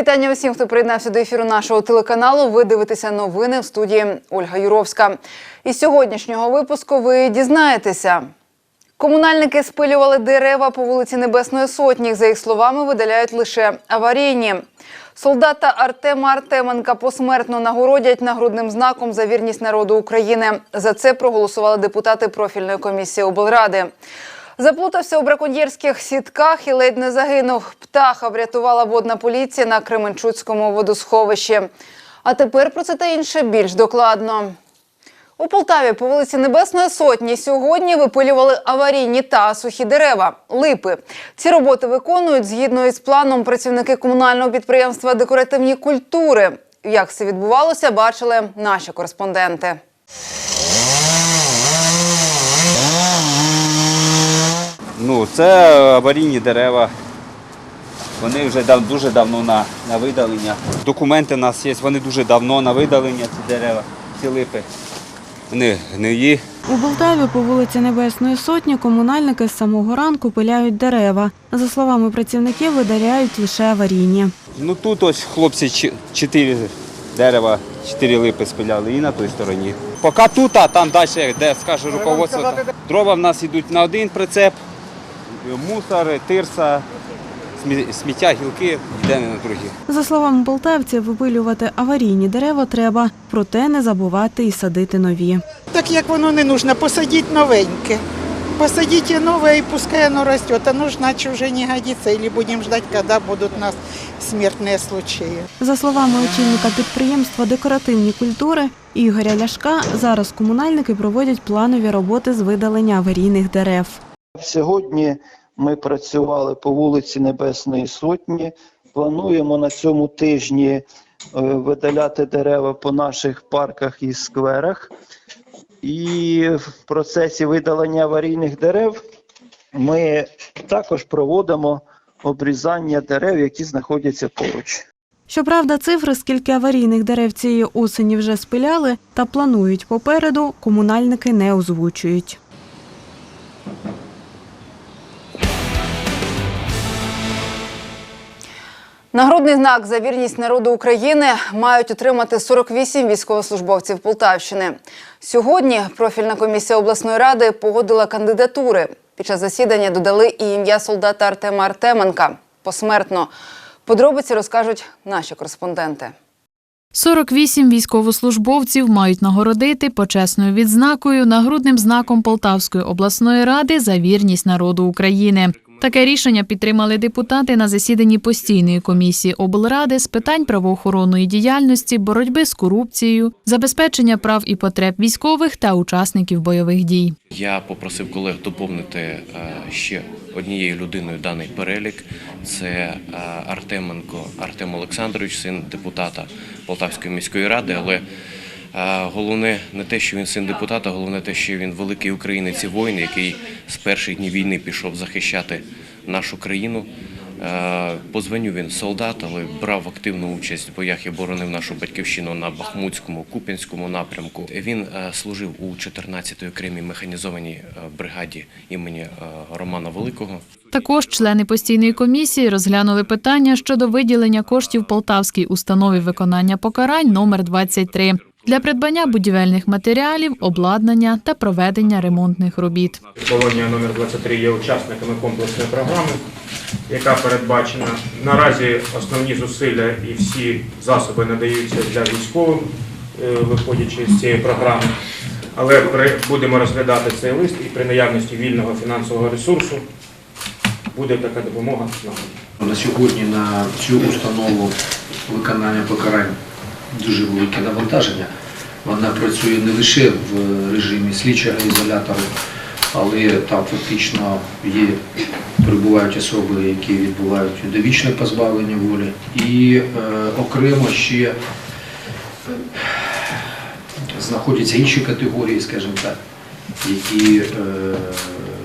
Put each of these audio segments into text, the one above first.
вітання усім, хто приєднався до ефіру нашого телеканалу. Ви дивитеся новини в студії Ольга Юровська. Із сьогоднішнього випуску ви дізнаєтеся. Комунальники спилювали дерева по вулиці Небесної Сотні. За їх словами, видаляють лише аварійні. Солдата Артема Артеменка посмертно нагородять нагрудним знаком за вірність народу України. За це проголосували депутати профільної комісії облради. Заплутався у браконьєрських сітках і ледь не загинув. Птаха врятувала водна поліція на Кременчуцькому водосховищі. А тепер про це та інше більш докладно. У Полтаві по вулиці Небесної Сотні сьогодні випилювали аварійні та сухі дерева – липи. Ці роботи виконують згідно із планом працівники комунального підприємства «Декоративні культури». Як це відбувалося, бачили наші кореспонденти. Ну, це аварійні дерева. Вони вже дав, дуже давно на, на видалення. Документи у нас є, вони дуже давно на видалення, ці дерева, ці липи. Вони гниї. У Полтаві по вулиці Небесної Сотні комунальники з самого ранку пиляють дерева. За словами працівників, видаляють лише аварійні. Ну тут ось хлопці чотири дерева, чотири липи спиляли і на той стороні. Поки тут, а там далі, де скаже руководство. Дрова в нас йдуть на один прицеп, мусор, тирса, смі- сміття, гілки йде на другі. За словами полтавців, випилювати аварійні дерева треба, проте не забувати і садити нові. Так як воно не нужно, посадіть новеньке. Посадите новое и пускай оно растет. Оно ж иначе уже не годится. Или будем ждать, когда будут у нас смертные случаи. За словами очільника підприємства Декоративні культури Ігоря Ляшка, зараз комунальники проводять планові роботи з видалення аварійних дерев. Сьогодні ми працювали по вулиці Небесної Сотні. Плануємо на цьому тижні е, видаляти дерева по наших парках і скверах. І в процесі видалення аварійних дерев ми також проводимо обрізання дерев, які знаходяться поруч. Щоправда, цифри, скільки аварійних дерев цієї осені вже спиляли та планують попереду, комунальники не озвучують. Нагрудний знак за вірність народу України мають отримати 48 військовослужбовців Полтавщини. Сьогодні профільна комісія обласної ради погодила кандидатури. Під час засідання додали і ім'я солдата Артема Артеменка посмертно. Подробиці розкажуть наші кореспонденти. 48 військовослужбовців мають нагородити почесною відзнакою нагрудним знаком Полтавської обласної ради за вірність народу України. Таке рішення підтримали депутати на засіданні постійної комісії облради з питань правоохоронної діяльності, боротьби з корупцією, забезпечення прав і потреб військових та учасників бойових дій. Я попросив колег доповнити е, ще однією людиною даний перелік. Це е, Артеменко Артем Олександрович, син депутата Полтавської міської ради. Але головне не те, що він син депутата, головне те, що він великий українець і воїн, який з перших днів війни пішов захищати нашу країну. По званню він солдат, але брав активну участь в боях і боронив нашу батьківщину на Бахмутському, Куп'янському напрямку. Він служив у 14-й окремій механізованій бригаді імені Романа Великого. Також члени постійної комісії розглянули питання щодо виділення коштів Полтавській установі виконання покарань номер 23 для придбання будівельних матеріалів, обладнання та проведення ремонтних робіт. Колонія номер 23 є учасниками комплексної програми, яка передбачена. Наразі основні зусилля і всі засоби надаються для військових, е, виходячи з цієї програми. Але будемо розглядати цей лист і при наявності вільного фінансового ресурсу буде така допомога. На сьогодні на цю установу виконання покарань дуже велике навантаження. Вона працює не лише в режимі слідчого ізолятору, але там фактично є, перебувають особи, які відбувають довічне позбавлення волі. І е, окремо ще е, знаходяться інші категорії, скажімо так, які е,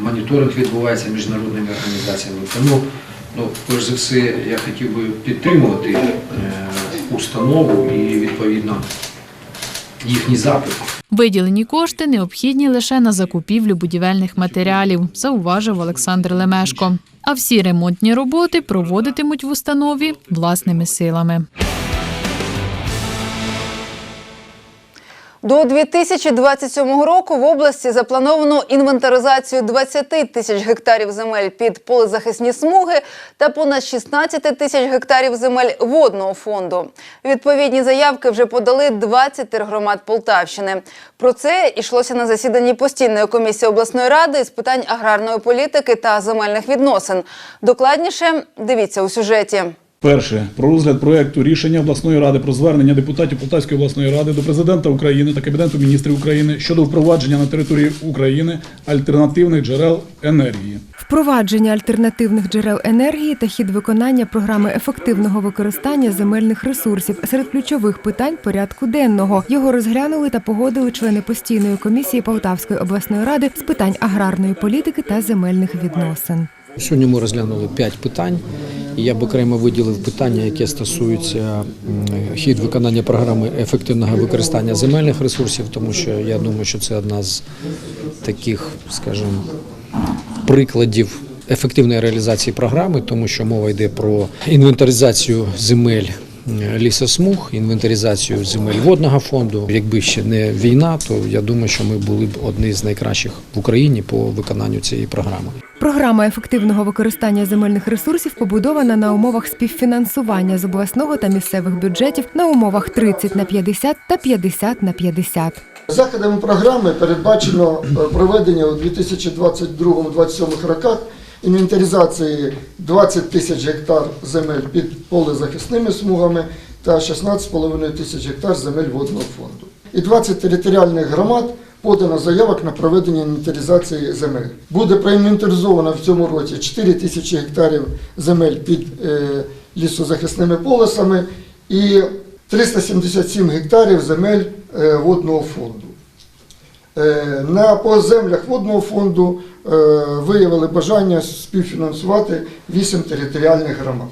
моніторинг відбувається міжнародними організаціями. Тому, ну, перш за все, я хотів би підтримувати е, установу і відповідно їхні запити. Виділені кошти необхідні лише на закупівлю будівельних матеріалів, зауважив Олександр Лемешко. а всі ремонтні роботи проводитимуть в установі власними силами. До 2027 року в області заплановано інвентаризацію 20 тисяч гектарів земель під полезахисні смуги та понад 16 тисяч гектарів земель водного фонду. Відповідні заявки вже подали 20 тергромад Полтавщини. Про це йшлося на засіданні постійної комісії обласної ради з питань аграрної політики та земельних відносин. Докладніше дивіться у сюжеті. Перше про розгляд проекту рішення обласної ради про звернення депутатів Полтавської обласної ради до президента України та Кабінету міністрів України щодо впровадження на території України альтернативних джерел енергії. Впровадження альтернативних джерел енергії та хід виконання програми ефективного використання земельних ресурсів серед ключових питань порядку денного. Його розглянули та погодили члени постійної комісії Полтавської обласної ради з питань аграрної політики та земельних відносин. Сьогодні ми розглянули п'ять питань. І я б окремо виділив питання, яке стосується хід виконання програми ефективного використання земельних ресурсів, тому що я думаю, що це одна з таких, скажімо, прикладів ефективної реалізації програми, тому що мова йде про інвентаризацію земель. Лісосмуг, інвентаризацію земель водного фонду. Якби ще не війна, то я думаю, що ми були б одні з найкращих в Україні по виконанню цієї програми. Програма ефективного використання земельних ресурсів побудована на умовах співфінансування з обласного та місцевих бюджетів на умовах 30 на 50 та 50 на 50. Заходами програми передбачено е, проведення у 2022-2027 роках інвентаризації 20 тисяч гектар земель під полезахисними смугами та 16,5 тисяч гектар земель водного фонду. І 20 територіальних громад подано заявок на проведення інвентаризації земель. Буде проінвентаризовано в цьому році 4 тисячі гектарів земель під е, лісозахисними полосами і 377 гектарів земель е, водного фонду. Е, На по землях водного фонду е, виявили бажання співфінансувати 8 територіальних громад.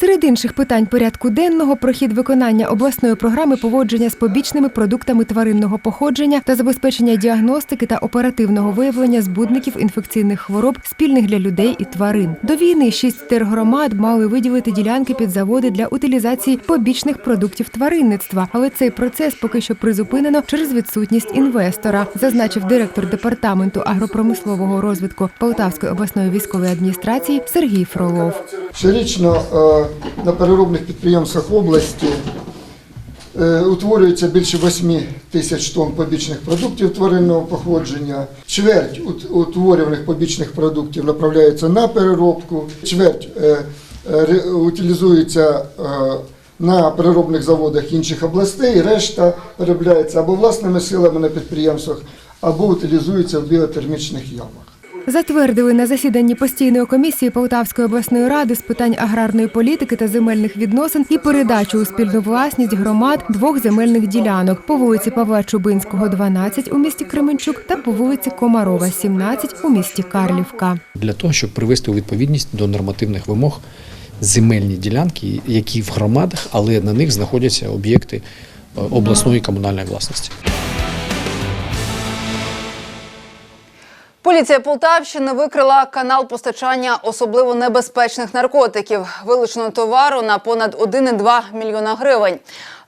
Серед інших питань порядку денного прохід виконання обласної програми поводження з побічними продуктами тваринного походження та забезпечення діагностики та оперативного виявлення збудників інфекційних хвороб спільних для людей і тварин. До війни шість тергромад мали виділити ділянки під заводи для утилізації побічних продуктів тваринництва, але цей процес поки що призупинено через відсутність інвестора, зазначив директор департаменту агропромислового розвитку Полтавської обласної військової адміністрації Сергій Фролов. Щорічно е, на переробних підприємствах області е, утворюється більше 8 тисяч тонн побічних продуктів тваринного походження. Чверть утворюваних побічних продуктів направляється на переробку, чверть е, утилізується е, на переробних заводах інших областей, решта переробляється або власними силами на підприємствах, або утилізується в біотермічних ямах. Затвердили на засіданні постійної комісії Полтавської обласної ради з питань аграрної політики та земельних відносин і передачу у спільну власність громад двох земельних ділянок по вулиці Павла Чубинського, 12 у місті Кременчук та по вулиці Комарова, 17 у місті Карлівка. для того, щоб привести у відповідність до нормативних вимог земельні ділянки, які в громадах, але на них знаходяться об'єкти е, обласної комунальної власності. Поліція Полтавщини викрила канал постачання особливо небезпечних наркотиків, вилучено товару на понад 1,2 мільйона гривень.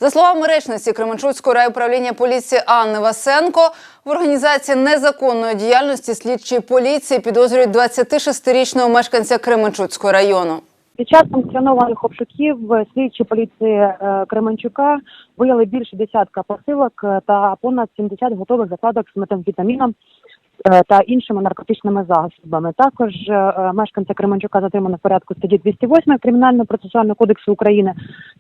За словами речниці Кременчуцького райуправління поліції Анни Васенко, в організації незаконної діяльності слідчі поліції підозрюють 26-річного мешканця Кременчуцького району. Під час санкціонованих обшуків слідчі поліції е, Кременчука виявили більше десятка посилок е, та понад 70 готових закладок з метамфетаміном е, та іншими наркотичними засобами. Також е, мешканця Кременчука затримано в порядку статті 208 Кримінального процесуального кодексу України.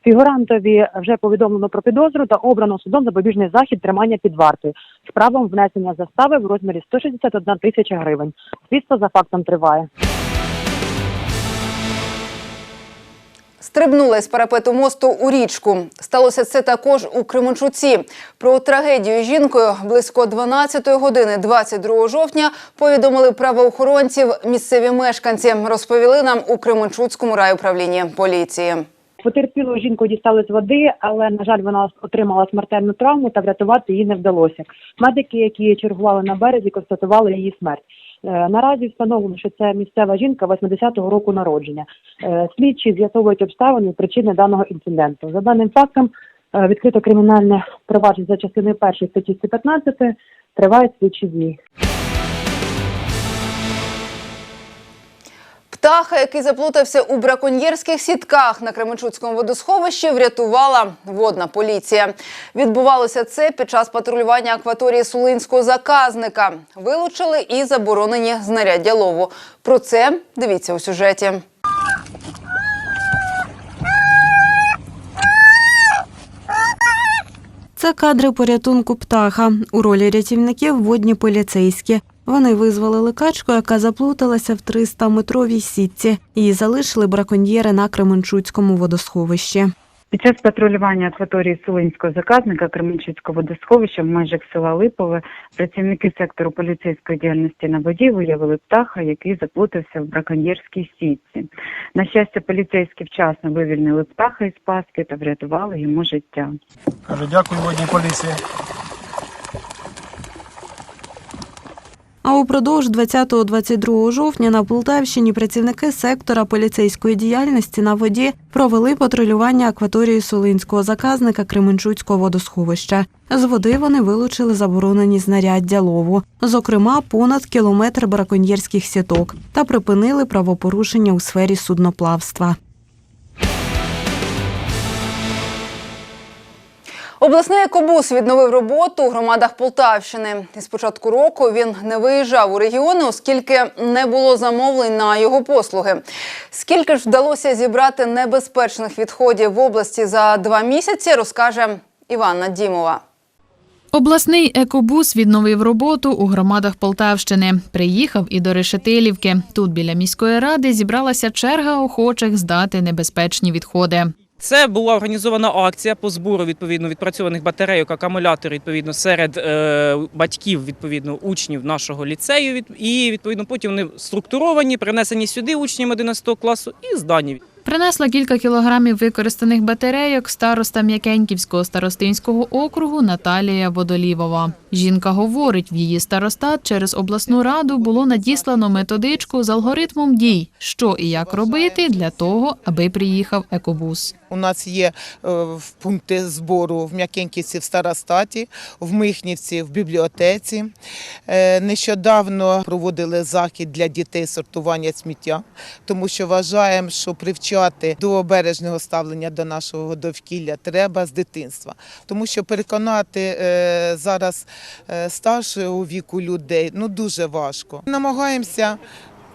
Фігурантові вже повідомлено про підозру та обрано судом запобіжний захід тримання під вартою з правом внесення застави в розмірі 161 тисяча гривень. Слідство за фактом триває. Стрибнули з парапету мосту у річку. Сталося це також у Кременчуці. Про трагедію з жінкою близько 12 години 22 жовтня повідомили правоохоронців місцеві мешканці. Розповіли нам у Кременчуцькому райуправлінні поліції. Потерпілу жінку дістали з води, але на жаль, вона отримала смертельну травму та врятувати її не вдалося. Медики, які чергували на березі, констатували її смерть. Е, Наразі встановлено, що це місцева жінка 80-го року народження. Е, Слідчі з'ясовують обставини причини даного інциденту. За даним фактом е, відкрито кримінальне провадження за частиною першої статті 115 тривають слідчі дії. Птаха, який заплутався у браконьєрських сітках на Кременчуцькому водосховищі, врятувала водна поліція. Відбувалося це під час патрулювання акваторії сулинського заказника. Вилучили і заборонені знаряддя лову. Про це дивіться у сюжеті. Це кадри порятунку птаха. У ролі рятівників водні поліцейські. Вони визволили качку, яка заплуталася в 300-метровій сітці. Її залишили браконьєри на Кременчуцькому водосховищі. Під час патрулювання акваторії Сулинського заказника Кременчуцького водосховища в межах села Липове працівники сектору поліцейської діяльності на воді виявили птаха, який заплутався в браконьєрській сітці. На щастя, поліцейські вчасно вивільнили птаха із пастки та врятували йому життя. Кажу, дякую водній поліції. А упродовж 20-22 жовтня на Полтавщині працівники сектора поліцейської діяльності на воді провели патрулювання акваторії Солинського заказника Кременчуцького водосховища. З води вони вилучили заборонені знаряддя лову, зокрема понад кілометр браконьєрських сіток, та припинили правопорушення у сфері судноплавства. Обласний екобус відновив роботу у громадах Полтавщини. З початку року він не виїжджав у регіони, оскільки не було замовлень на його послуги. Скільки ж вдалося зібрати небезпечних відходів в області за два місяці, розкаже Іванна Дімова. Обласний екобус відновив роботу у громадах Полтавщини. Приїхав і до Решетилівки. Тут біля міської ради зібралася черга охочих здати небезпечні відходи. Це була організована акція по збору відповідно відпрацьованих батарейок, акумуляторів відповідно серед е, батьків, відповідно учнів нашого ліцею. І відповідно потім вони структуровані, принесені сюди учням 11 класу і здані. Принесла кілька кілограмів використаних батарейок староста М'якеньківського старостинського округу Наталія Водолівова. Жінка говорить, в її старостат через обласну раду було надіслано методичку з алгоритмом дій, що і як робити для того, аби приїхав екобус. У нас є е, пункти збору в М'якеньківці в Старостаті, в Михнівці в бібліотеці. Е, Нещодавно проводили захід для дітей сортування сміття, тому що вважаємо, що привчати до бережного ставлення до нашого довкілля треба з дитинства. Тому що переконати е, зараз е, старшого віку людей ну дуже важко. Намагаємося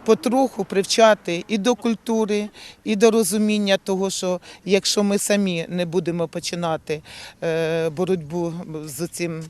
потроху привчати і до культури, і до розуміння того, що якщо ми самі не будемо починати е, боротьбу з цим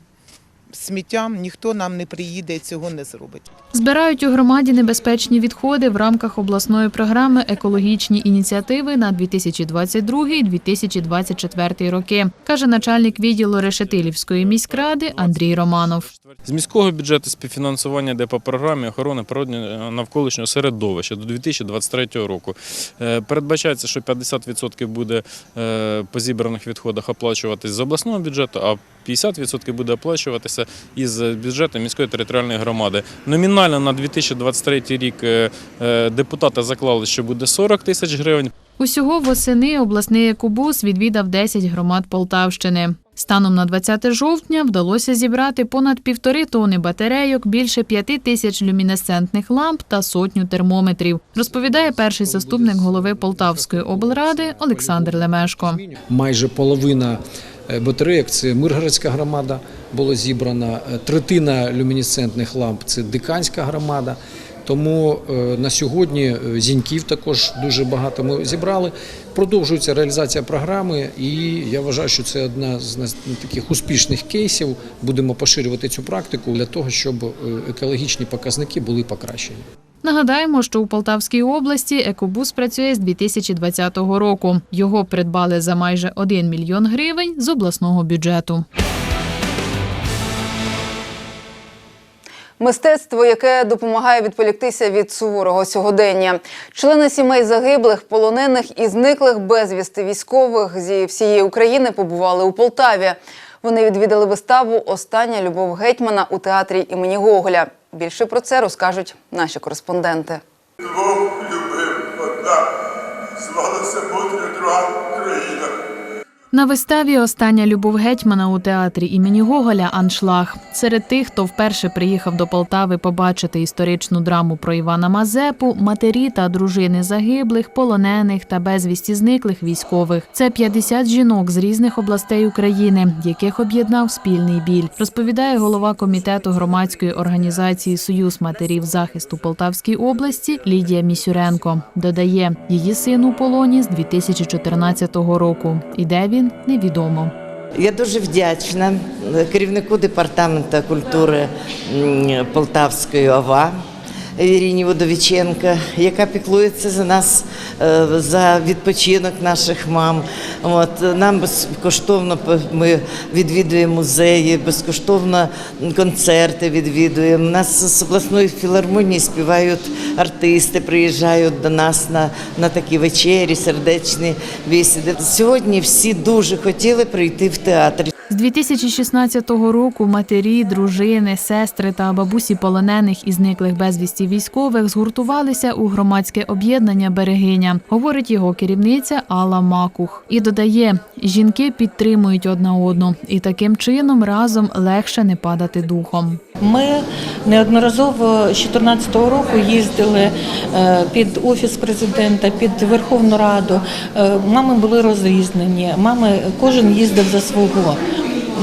сміттям, ніхто нам не приїде і цього не зробить. Збирають у громаді небезпечні відходи в рамках обласної програми екологічні ініціативи на 2022-2024 роки, каже начальник відділу Решетилівської міськради Андрій Романов. З міського бюджету співфінансування йде по програмі охорони природнього навколишнього середовища до 2023 року. Е, Передбачається, що 50% буде е, по зібраних відходах оплачуватись з обласного бюджету, а 50% буде оплачуватися із бюджету міської територіальної громади. Номінально на 2023 рік е, е, депутати заклали, що буде 40 тисяч гривень. Усього восени обласний екобус відвідав 10 громад Полтавщини. Станом на 20 жовтня вдалося зібрати понад півтори тони батарейок, більше п'яти тисяч люмінесцентних ламп та сотню термометрів, розповідає перший заступник голови Полтавської облради Олександр Лемешко. Майже половина батарейок це Миргородська громада було зібрана, е, третина люмінесцентних ламп це Диканська громада. Тому е, на сьогодні е, зіньків також дуже багато ми зібрали. Продовжується реалізація програми, і я вважаю, що це одна з таких успішних кейсів. Будемо поширювати цю практику для того, щоб е, екологічні показники були покращені. Нагадаємо, що у Полтавській області екобус працює з 2020 року. Його придбали за майже 1 мільйон гривень з обласного бюджету. Мистецтво, яке допомагає відволіктися від суворого сьогодення. Члени сімей загиблих, полонених і зниклих безвісти військових зі всієї України побували у Полтаві. Вони відвідали виставу Остання любов гетьмана у театрі імені Гоголя. Більше про це розкажуть наші кореспонденти. Двох любив одна, звалася мудра друга країна. На виставі Остання любов гетьмана у театрі імені Гоголя Аншлаг. Серед тих, хто вперше приїхав до Полтави побачити історичну драму про Івана Мазепу, матері та дружини загиблих, полонених та безвісті зниклих військових. Це 50 жінок з різних областей України, яких об'єднав спільний біль. Розповідає голова комітету громадської організації Союз матерів захисту Полтавській області Лідія Місюренко. Додає, її син у полоні з 2014 року. І де він невідомо. Я дуже вдячна керівнику департаменту культури Полтавської ОВА Ірині Водовіченка, яка піклується за нас, е, за відпочинок наших мам. От, нам безкоштовно ми відвідуємо музеї, безкоштовно концерти відвідуємо. У нас з обласної філармонії співають артисти, приїжджають до нас на, на такі вечері, сердечні бесіди. Сьогодні всі дуже хотіли прийти в театр. З 2016 року матері, дружини, сестри та бабусі полонених і зниклих безвісті військових згуртувалися у громадське об'єднання Берегиня, говорить його керівниця Алла Макух. І додає, жінки підтримують одна одну, і таким чином разом легше не падати духом. Ми неодноразово з 2014 року їздили е, під офіс президента, під Верховну Раду. Е, Мами були розрізнені. Мами кожен їздив за свого.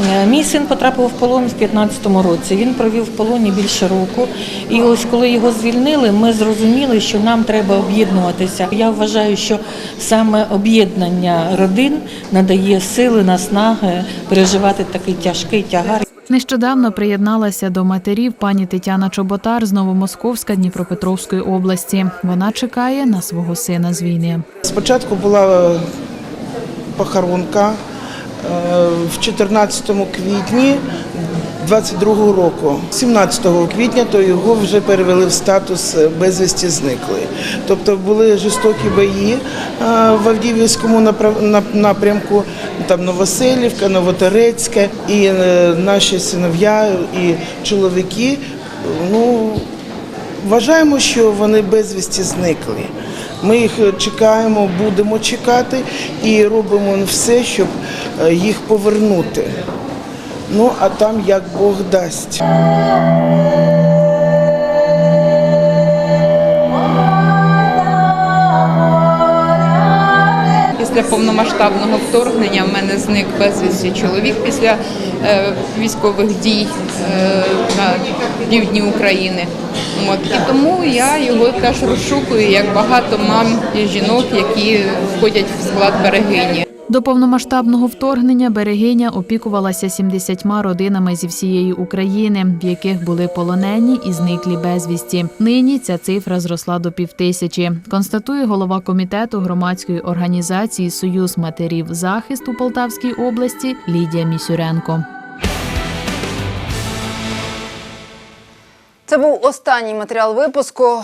Е, Мій син потрапив в полон в 2015 році. Він провів в полоні більше року. І ось коли його звільнили, ми зрозуміли, що нам треба об'єднуватися. Я вважаю, що саме об'єднання родин надає сили, наснаги переживати такий тяжкий тягар. Нещодавно приєдналася до матерів пані Тетяна Чоботар з Новомосковська Дніпропетровської області. Вона чекає на свого сина з війни. Спочатку була е, похоронка в 14 квітні 22 року. 17 квітня то його вже перевели в статус е, безвісті зниклої. Тобто були жорстокі бої е, в Авдіївському напрямку, там Новоселівка, Новоторецьке, і е, наші синов'я і чоловіки. Ну, Вважаємо, що вони безвісті зникли. Ми їх чекаємо, будемо чекати і робимо все, щоб е, їх повернути. Ну, а там як Бог дасть. Після повномасштабного вторгнення в мене зник безвісті чоловік після е, військових дій е, на півдні України. От і тому я його теж розшукую як багато мам і жінок, які входять в склад берегині. До повномасштабного вторгнення берегиня опікувалася 70 родинами зі всієї України, в яких були полонені і зниклі безвісті. Нині ця цифра зросла до півтисячі. Констатує голова комітету громадської організації Союз матерів захисту Полтавській області Лідія Місюренко. Це був останній матеріал випуску.